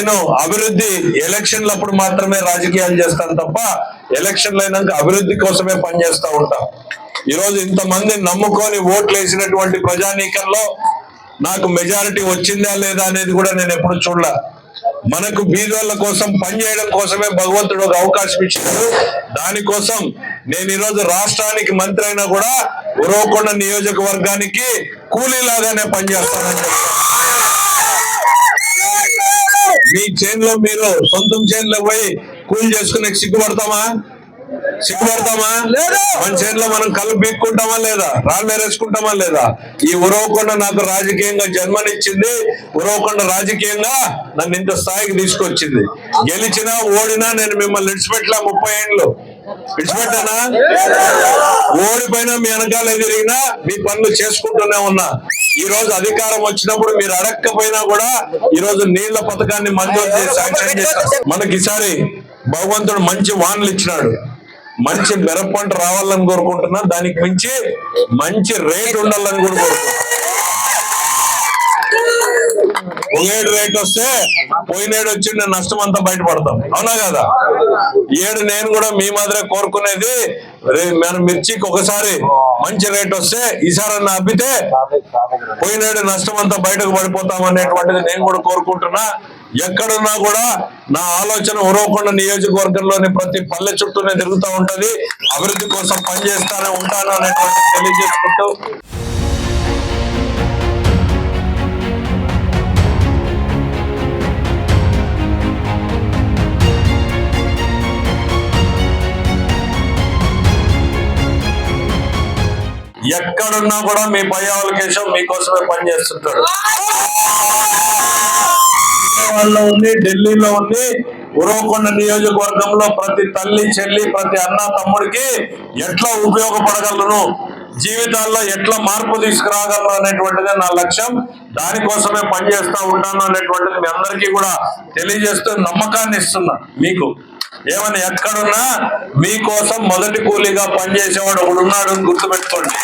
నేను అభివృద్ధి ఎలక్షన్లు అప్పుడు మాత్రమే రాజకీయాలు చేస్తాను తప్ప ఎలక్షన్లు అయినాక అభివృద్ధి కోసమే పనిచేస్తా ఉంటా. ఈరోజు ఇంతమంది నమ్ముకొని ఓట్లు వేసినటువంటి ప్రజానీకంలో నాకు మెజారిటీ వచ్చిందా లేదా అనేది కూడా నేను ఎప్పుడు చూడలే. మనకు బీదోళ్ళ కోసం పనిచేయడం కోసమే భగవంతుడు ఒక అవకాశం ఇచ్చాడు. దానికోసం నేను ఈరోజు రాష్ట్రానికి మంత్రి అయినా కూడా ఉరవకొండ నియోజకవర్గానికి కూలీలాగానే పనిచేస్తానని చెప్తాను. మీ చేనులో మీరు సొంతం చేనులో పోయి కూలి చేసుకునే సిగ్గుపడతామా? సిగ్గుపడతామా? మన చేనులో మనం కళ్ళు బీక్కుంటామా లేదా? రాళ్ళు వేసుకుంటామా లేదా? ఈ ఉరవకొండ నాకు రాజకీయంగా జన్మనిచ్చింది. ఉరవకొండ రాజకీయంగా నన్ను ఇంత స్థాయికి తీసుకొచ్చింది. గెలిచినా ఓడినా నేను మిమ్మల్ని విడిచిపెట్టలే ముప్పై ఏళ్ళు. విడిచిపెట్టానా? ఓడిపోయినా మీ వెనకాల తిరిగినా మీ పనులు చేసుకుంటూనే ఉన్నా. ఈ రోజు అధికారం వచ్చినప్పుడు మీరు అడక్కపోయినా కూడా ఈ రోజు నీళ్ళ పథకాన్ని మంజూరు చేసి శాంక్షన్ చేశారు. మనకి ఈసారి భగవంతుడు మంచి వానలు ఇచ్చినాడు. మంచి మిరప పంట రావాలని కోరుకుంటున్నా. దానికి మించి మంచి రేట్ ఉండాలని కూడా కోరుకుంటున్నా. ఏడు రేట్ వస్తే పోయినేడు వచ్చి నేను నష్టం అంతా బయటపడతాం. అవునా కదా? ఏడు నేను కూడా మీ మాదిరే కోరుకునేది మన మిర్చికి ఒకసారి మంచి రేట్ వస్తే ఈసారి అబ్బితే పోయినేడు నష్టం అంతా బయటకు పడిపోతాం అనేటువంటిది నేను కూడా కోరుకుంటున్నా. ఎక్కడున్నా కూడా నా ఆలోచన ఉరవకొండ నియోజకవర్గంలోని ప్రతి పల్లె చుట్టూనే తిరుగుతూ ఉంటది. అభివృద్ధి కోసం పనిచేస్తానే ఉంటాను అనేటువంటి తెలియజేసుకుంటూ ఎక్కడున్నా కూడా మీ పై అవలకేశం మీకోసమే పనిచేస్తుంటాడు. విజయవాడలో ఉంది ఢిల్లీలో ఉంది ఉరవకొండ నియోజకవర్గంలో ప్రతి తల్లి చెల్లి ప్రతి అన్న తమ్ముడికి ఎట్లా ఉపయోగపడగలను? జీవితాల్లో ఎట్లా మార్పు తీసుకురాగలను అనేటువంటిదే నా లక్ష్యం. దానికోసమే పనిచేస్తా ఉంటాను అనేటువంటిది మీ అందరికీ కూడా తెలియజేస్తూ నమ్మకాన్ని ఇస్తున్నా మీకు. ఏమని ఎక్కడున్నా మీకోసం మొదటి కూలీగా పనిచేసేవాడు ఒకడు ఉన్నాడు అని గుర్తుపెట్టుకోండి.